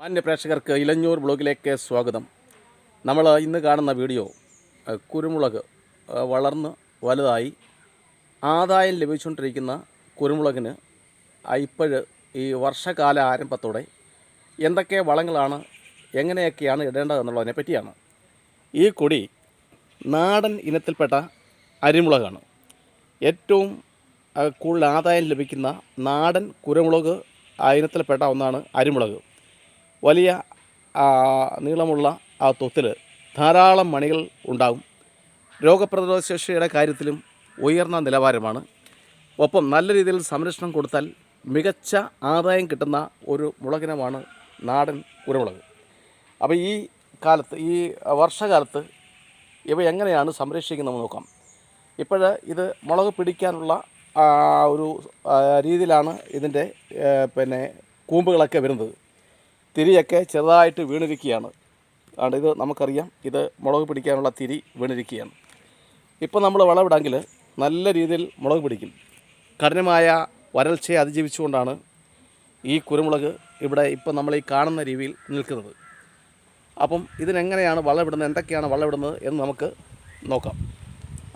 മാന്യ പ്രേക്ഷകർക്ക് ഇലഞ്ഞൂർ ബ്ലോഗിലേക്ക് സ്വാഗതം. നമ്മൾ ഇന്ന് കാണുന്ന വീഡിയോ കുരുമുളക് വളർന്ന് വലുതായി ആദായം ലഭിച്ചുകൊണ്ടിരിക്കുന്ന കുരുമുളകിന് ഇപ്പോഴ് ഈ വർഷകാല ആരംഭത്തോടെ എന്തൊക്കെ വളങ്ങളാണ് എങ്ങനെയൊക്കെയാണ് ഇടേണ്ടതെന്നുള്ളതിനെ പറ്റിയാണ്. ഈ കൊടി നാടൻ ഇനത്തിൽപ്പെട്ട അരിമുളകാണ്. ഏറ്റവും കൂടുതൽ ആദായം ലഭിക്കുന്ന നാടൻ കുരുമുളക് ഇനത്തിൽപ്പെട്ട ഒന്നാണ് അരിമുളക്. വലിയ നീളമുള്ള ആ തൊത്തിൽ ധാരാളം മണികൾ ഉണ്ടാകും. രോഗപ്രതിരോധ ശേഷിയുടെ കാര്യത്തിലും ഉയർന്ന നിലവാരമാണ്. ഒപ്പം നല്ല രീതിയിൽ സംരക്ഷണം കൊടുത്താൽ മികച്ച ആദായം കിട്ടുന്ന ഒരു മുളകിനമാണ് നാടൻ കുരുമുളക്. അപ്പോൾ ഈ കാലത്ത് ഈ വർഷകാലത്ത് ഇവ എങ്ങനെയാണ് സംരക്ഷിക്കുന്നത് നോക്കാം. ഇപ്പോൾ ഇത് മുളക് പിടിക്കാനുള്ള ഒരു രീതിയിലാണ് ഇതിന്റെ പിന്നെ കൂമ്പുകളൊക്കെ വരുന്നത്. തിരിയൊക്കെ ചെറുതായിട്ട് വീണിരിക്കുകയാണ്. അതുകൊണ്ട് ഇത് നമുക്കറിയാം. ഇത് മുളക് പിടിക്കാനുള്ള തിരി വീണിരിക്കുകയാണ്. ഇപ്പോൾ നമ്മൾ വളമിടാമെങ്കിൽ നല്ല രീതിയിൽ മുളക് പിടിക്കും. കഠിനമായ വരൾച്ചയെ അതിജീവിച്ചുകൊണ്ടാണ് ഈ കുരുമുളക് ഇവിടെ ഇപ്പോൾ നമ്മൾ ഈ കാണുന്ന രീതിയിൽ നിൽക്കുന്നത്. അപ്പം ഇതിനെങ്ങനെയാണ് വളമിടുന്നത്? എന്തൊക്കെയാണ് വളമിടുന്നത് എന്ന് നമുക്ക് നോക്കാം.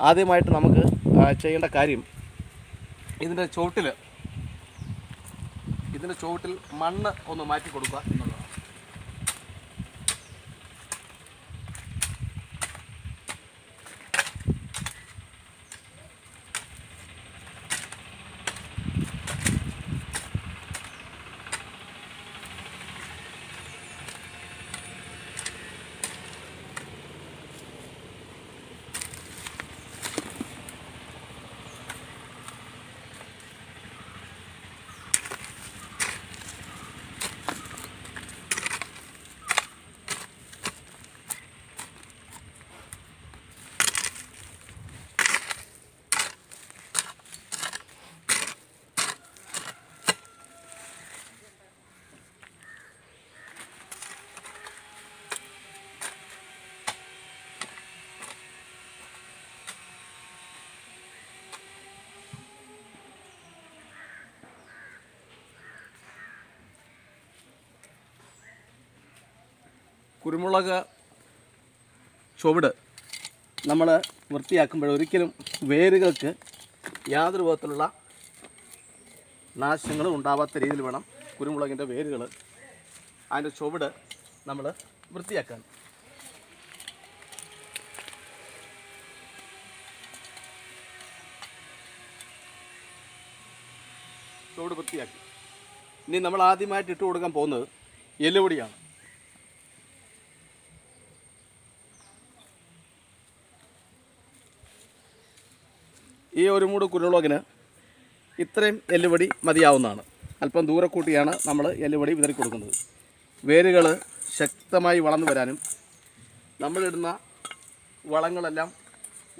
ആദ്യമായിട്ട് നമുക്ക് ചെയ്യേണ്ട കാര്യം ഇതിന്റെ ചുവട്ടിൽ ഇതിന്റെ ചുവട്ടിൽ മണ്ണ് ഒന്ന് മാറ്റി കൊടുക്കുക എന്നുള്ളതാണ്. കുരുമുളക് ചുവട് നമ്മൾ വൃത്തിയാക്കുമ്പോൾ ഒരിക്കലും വേരുകൾക്ക് യാതൊരു വിധത്തിലുള്ള നാശങ്ങളും ഉണ്ടാവാത്ത രീതിയിൽ വേണം കുരുമുളകിന്റെ വേരുകൾ അതിന്റെ ചുവട് നമ്മൾ വൃത്തിയാക്കാൻ. ചുവട് വൃത്തിയാക്കി. ഇനി നമ്മൾ ആദ്യമായിട്ട് ഇട്ട് കൊടുക്കാൻ പോകുന്നത് എല്ലുപൊടിയാണ്. ഈ ഒരു മൂട് കുരുളോകിന് ഇത്രയും എല്ലുപടി മതിയാവുന്നതാണ്. അല്പം ദൂരെ കൂട്ടിയാണ് നമ്മൾ എല്ലുപടി വിതറി കൊടുക്കുന്നത്. വേരുകൾ ശക്തമായി വളർന്നു വരാനും നമ്മളിടുന്ന വളങ്ങളെല്ലാം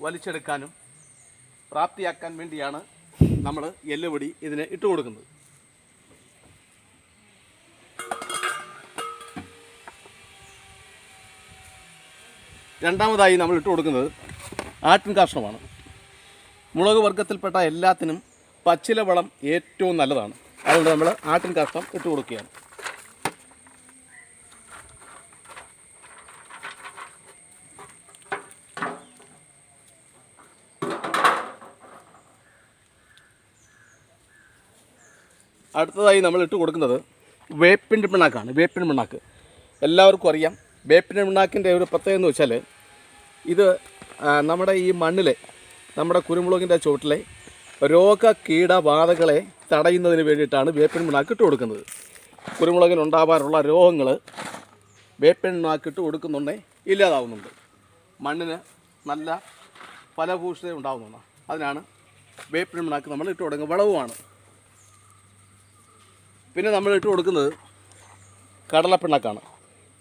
വലിച്ചെടുക്കാനും പ്രാപ്തിയാക്കാൻ വേണ്ടിയാണ് നമ്മൾ എല്ലുപടി ഇതിന് ഇട്ട് കൊടുക്കുന്നത്. രണ്ടാമതായി നമ്മൾ ഇട്ട് കൊടുക്കുന്നത് ആട്ടിൻ കാഷ്ടമാണ് മുളക് വർഗത്തിൽപ്പെട്ട എല്ലാത്തിനും പച്ചില വളം ഏറ്റവും നല്ലതാണ്. അതുകൊണ്ട് നമ്മൾ ആട്ടിൻ കാഷ്ടം ഇട്ട് കൊടുക്കുകയാണ്. അടുത്തതായി നമ്മൾ ഇട്ട് കൊടുക്കുന്നത് വേപ്പിന്റെ പിണ്ണാക്കാണ്. വേപ്പിൻ പിണ്ണാക്ക്. എല്ലാവർക്കും അറിയാം. വേപ്പിന്റെ പിണ്ണാക്കിന്റെ ഒരു പ്രത്യേകത എന്ന് വെച്ചാൽ ഇത് നമ്മുടെ ഈ മണ്ണിലെ നമ്മുടെ കുരുമുളകിന്റെ ചുവട്ടിലെ രോഗ കീടബാധകളെ തടയുന്നതിന് വേണ്ടിയിട്ടാണ് വേപ്പിൻ പിണ്ണാക്ക് ഇട്ട് കൊടുക്കുന്നത്. കുരുമുളകിന് ഉണ്ടാവാറുള്ള രോഗങ്ങൾ വേപ്പിൻ പിണ്ണാക്ക് ഇട്ട് കൊടുക്കുന്നുണ്ടേ ഇല്ലാതാവുന്നുണ്ട്. മണ്ണിന് നല്ല ഫലഭൂഷിത ഉണ്ടാവുന്നതാണ് അതിനാണ് വേപ്പിൻ പിണ്ണാക്ക് നമ്മൾ ഇട്ട് കൊടുക്കുക വളവുമാണ്. പിന്നെ നമ്മൾ ഇട്ട് കൊടുക്കുന്നത് കടലപ്പിണ്ണാക്കാണ്.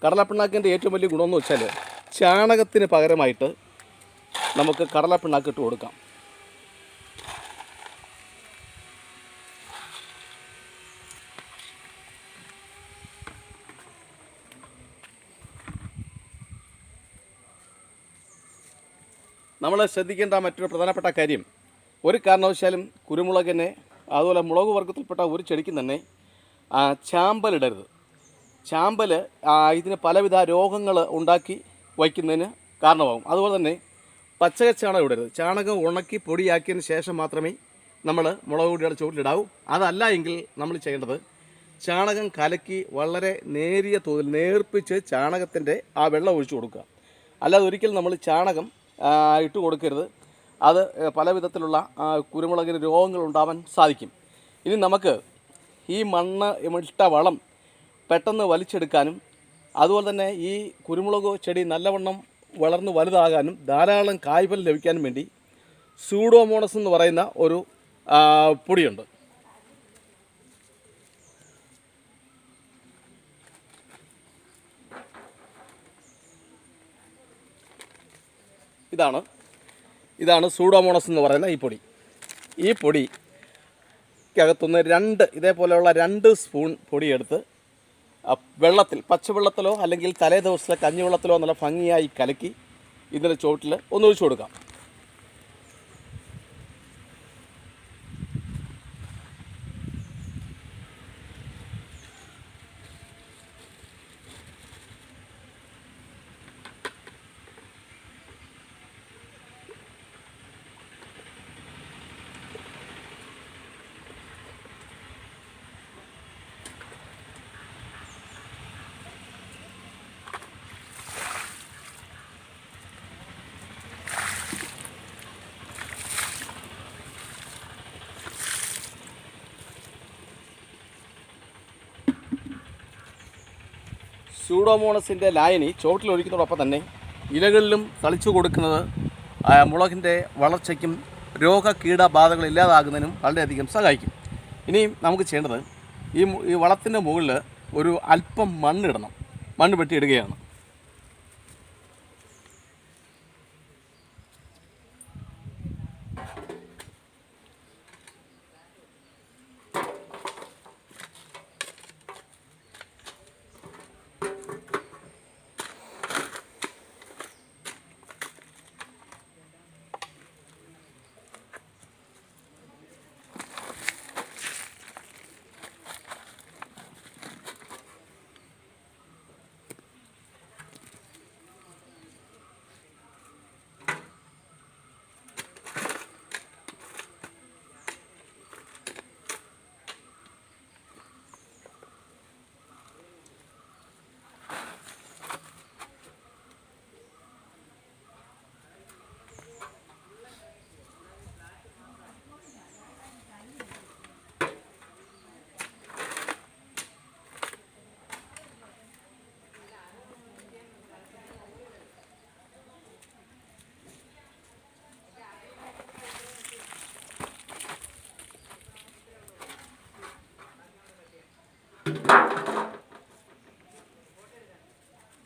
കടലപ്പിണ്ണാക്കിന്റെ ഏറ്റവും വലിയ ഗുണമെന്ന് വെച്ചാൽ ചാണകത്തിന് പകരമായിട്ട് നമുക്ക് കടലപ്പിണ്ണാക്ക് ഇട്ട് കൊടുക്കാം. നമ്മൾ ശ്രദ്ധിക്കേണ്ട മറ്റൊരു പ്രധാനപ്പെട്ട കാര്യം ഒരു കാരണവശാലും കുരുമുളകിനെ അതുപോലെ മുളക് വർഗത്തിൽപ്പെട്ട ഒരു ചെടിക്കും തന്നെ ചാമ്പലിടരുത് ചാമ്പൽ ഇതിന് പലവിധ രോഗങ്ങൾ ഉണ്ടാക്കി വയ്ക്കുന്നതിന് കാരണമാകും അതുപോലെ തന്നെ പച്ചക ചാണകം ഇടരുത്? ചാണകം ഉണക്കി പൊടിയാക്കിയതിന് ശേഷം മാത്രമേ നമ്മൾ മുളക് പൊടിയുടെ ചുവട്ടിലിടാവൂ അതല്ല എങ്കിൽ നമ്മൾ ചെയ്യേണ്ടത് ചാണകം കലക്കി വളരെ നേരിയ തോതിൽ നേർപ്പിച്ച് ചാണകത്തിന്റെ ആ വെള്ളം ഒഴിച്ചു കൊടുക്കുക. അല്ലാതെ ഒരിക്കലും നമ്മൾ ചാണകം ഇട്ട് കൊടുക്കരുത്. അത് പല വിധത്തിലുള്ള കുരുമുളകിന് രോഗങ്ങൾ ഉണ്ടാവാൻ സാധിക്കും. ഇനി നമുക്ക് ഈ മണ്ണ് ഇട്ട വളം പെട്ടെന്ന് വലിച്ചെടുക്കാനും അതുപോലെ തന്നെ ഈ കുരുമുളക് ചെടി നല്ലവണ്ണം വളർന്ന് വലുതാകാനും ധാരാളം കായ്ഫലം ലഭിക്കാനും വേണ്ടി സൂഡോമോണസ് എന്ന് പറയുന്ന ഒരു പൊടിയുണ്ട്. ഇതാണ്. ഇതാണ് സൂഡോമോണസ് എന്ന് പറയുന്ന ഈ പൊടി. ഈ പൊടി ക്കകത്തുനിന്ന് രണ്ട് ഇതേപോലെയുള്ള രണ്ട് സ്പൂൺ പൊടിയെടുത്ത് വെള്ളത്തിൽ പച്ചവെള്ളത്തിലോ അല്ലെങ്കിൽ തലേ ദിവസത്തെ കഞ്ഞിവെള്ളത്തിലോ നല്ല ഭംഗിയായി കലക്കി ഇതിന്റെ ചുവട്ടിൽ ഒന്ന് ഒഴിച്ചു കൊടുക്കാം. സൂഡോമോണസിന്റെ ലായനി ചുവട്ടിൽ ഒഴിക്കുന്നതോടൊപ്പം തന്നെ ഇലകളിലും തളിച്ചു കൊടുക്കുന്നത് മുളകിന്റെ വളർച്ചയ്ക്കും രോഗ കീടബാധകൾ ഇല്ലാതാകുന്നതിനും വളരെയധികം സഹായിക്കും. ഇനിയും നമുക്ക് ചെയ്യേണ്ടത് ഈ ഈ വളത്തിന്റെ മുകളിൽ ഒരു അല്പം മണ്ണിടണം. മണ്ണ് വെട്ടിയിടുകയാണ്.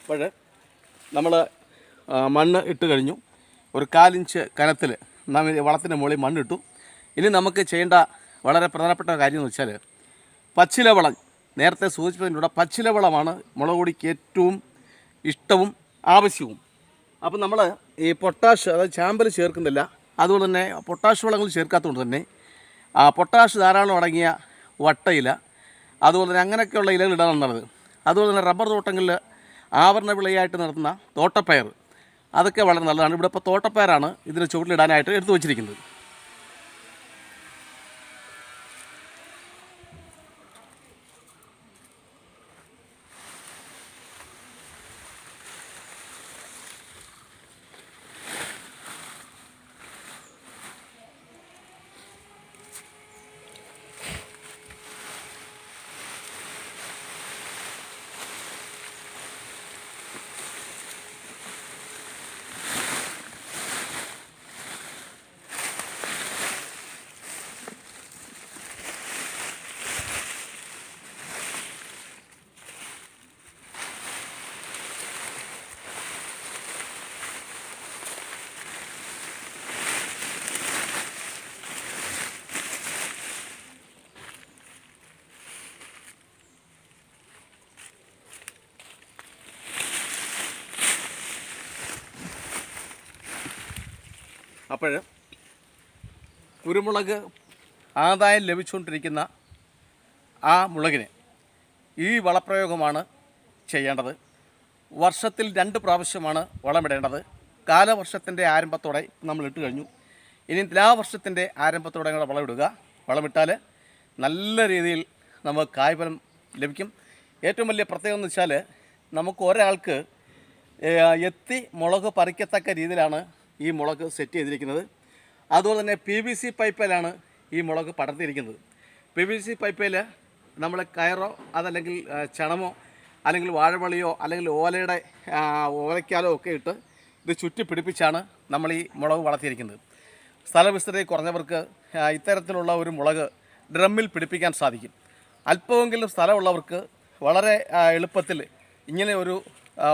അപ്പോൾ നമ്മൾ മണ്ണ് ഇട്ട് കഴിഞ്ഞു. ഒരു കാലിഞ്ച് കനത്തിൽ നാം വളത്തിന്റെ മുകളിൽ മണ്ണിട്ടു ഇനി നമുക്ക് ചെയ്യേണ്ട വളരെ പ്രധാനപ്പെട്ട കാര്യം എന്ന് വെച്ചാൽ പച്ചില വളം നേരത്തെ സൂചിപ്പിച്ചതിലൂടെ പച്ചില വളമാണ് മുളക് പൊടിക്ക് ഏറ്റവും ഇഷ്ടവും ആവശ്യവും. അപ്പം നമ്മൾ ഈ പൊട്ടാഷ് അതായത് ചാമ്പൽ ചേർക്കുന്നില്ല. അതുപോലെ തന്നെ പൊട്ടാഷ് വളങ്ങൾ ചേർക്കാത്തതുകൊണ്ട് തന്നെ പൊട്ടാഷ് ധാരാളം അടങ്ങിയ വട്ടയില അതുപോലെ തന്നെ അങ്ങനെയൊക്കെയുള്ള ഇലകൾ നല്ലത് അതുപോലെ തന്നെ റബ്ബർ തോട്ടങ്ങളിൽ ആവരണ വിളയായിട്ട് നടത്തുന്ന തോട്ടപ്പയർ. അതൊക്കെ വളരെ നല്ലതാണ്. ഇവിടെ ഇപ്പോൾ തോട്ടപ്പയറാണ് ഇതിന് ചുവട്ടിലിടാനായിട്ട് എടുത്തു വച്ചിരിക്കുന്നത്. അപ്പോൾ കുരുമുളക് ആദായം ലഭിച്ചുകൊണ്ടിരിക്കുന്ന ആ മുളകിന് ഈ വളപ്രയോഗമാണ് ചെയ്യേണ്ടത്. വർഷത്തിൽ രണ്ട് പ്രാവശ്യമാണ് വളമിടേണ്ടത്. കാലവർഷത്തിന്റെ ആരംഭത്തോടെ നമ്മൾ ഇട്ട് കഴിഞ്ഞു. ഇനി തുലാവർഷത്തിന്റെ ആരംഭത്തോടെ കൂടെ വളമിടുക. വളമിട്ടാൽ നല്ല രീതിയിൽ നമുക്ക് കായ്ഫലം ലഭിക്കും. ഏറ്റവും വലിയ പ്രത്യേകത എന്ന് വെച്ചാൽ നമുക്ക് ഒരാൾക്ക് എത്തി മുളക് പറിക്കത്തക്ക രീതിയിലാണ് ഈ മുളക് സെറ്റ് ചെയ്തിരിക്കുന്നത്. അതുപോലെ തന്നെ പി വി സി പൈപ്പിലാണ് ഈ മുളക് പടർത്തിയിരിക്കുന്നത്. പി വി സി പൈപ്പിൽ നമ്മൾ കയറോ അതല്ലെങ്കിൽ ചണമോ അല്ലെങ്കിൽ വാഴവളിയോ അല്ലെങ്കിൽ ഓലയുടെ ഓലയ്ക്കാലോ ഒക്കെ ഇട്ട് ഇത് ചുറ്റി പിടിപ്പിച്ചാണ് നമ്മൾ ഈ മുളക് വളർത്തിയിരിക്കുന്നത്. സ്ഥലവിസ്തൃതി കുറഞ്ഞവർക്ക് ഇത്തരത്തിലുള്ള ഒരു മുളക് ഡ്രമ്മിൽ പിടിപ്പിക്കാൻ സാധിക്കും. അല്പമെങ്കിലും സ്ഥലമുള്ളവർക്ക് വളരെ എളുപ്പത്തിൽ ഇങ്ങനെ ഒരു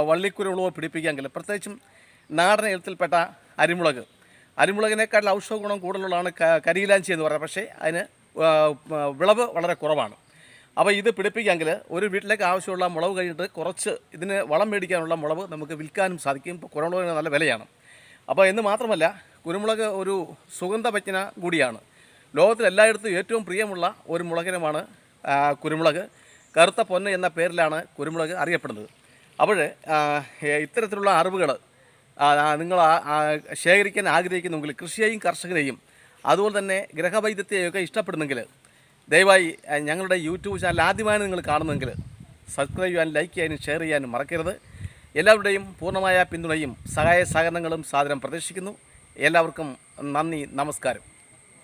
വള്ളിക്കുരുളവ് പിടിപ്പിക്കാമെങ്കിൽ പ്രത്യേകിച്ചും നാടൻ ഇനത്തിൽപ്പെട്ട അരിമുളക്. അരിമുളകിനേക്കാൾ ഔഷധ ഗുണം കൂടുതലുള്ളതാണ് കരിയിലാഞ്ചി എന്ന് പറയുന്നത്. പക്ഷേ അതിന് വിളവ് വളരെ കുറവാണ്. അപ്പോൾ ഇത് പിടിപ്പിക്കാമെങ്കിൽ ഒരു വീട്ടിലേക്ക് ആവശ്യമുള്ള മുളവ് കഴിഞ്ഞിട്ട് കുറച്ച് ഇതിന് വളം മേടിക്കാനുള്ള മുളവ് നമുക്ക് വിൽക്കാനും സാധിക്കും. ഇപ്പോൾ കുരുമുളകിന് നല്ല വിലയാണ്. അപ്പോൾ എന്ന് മാത്രമല്ല കുരുമുളക് ഒരു സുഗന്ധപജ്ഞന കൂടിയാണ്. ലോകത്തിൽ എല്ലായിടത്തും ഏറ്റവും പ്രിയമുള്ള ഒരു മുളകിനമാണ് കുരുമുളക്. കറുത്ത പൊന്ന് എന്ന പേരിലാണ് കുരുമുളക് അറിയപ്പെടുന്നത്. അപ്പോൾ ഇത്തരത്തിലുള്ള അറിവുകൾ നിങ്ങൾ ശേഖരിക്കാൻ ആഗ്രഹിക്കുന്നെങ്കിൽ കൃഷിയെയും കർഷകരെയും അതുപോലെ തന്നെ ഗ്രഹവൈദ്യത്തെയൊക്കെ ഇഷ്ടപ്പെടുന്നെങ്കിൽ ദയവായി ഞങ്ങളുടെ യൂട്യൂബ് ചാനൽ ആദ്യമായി നിങ്ങൾ കാണുന്നെങ്കിൽ സബ്സ്ക്രൈബ് ചെയ്യാനും ലൈക്ക് ചെയ്യാനും ഷെയർ ചെയ്യാനും മറക്കരുത്. എല്ലാവരുടെയും പൂർണമായ പിന്തുണയും സഹായ സഹകരണങ്ങളും സാധനം പ്രതീക്ഷിക്കുന്നു. എല്ലാവർക്കും നന്ദി നമസ്കാരം.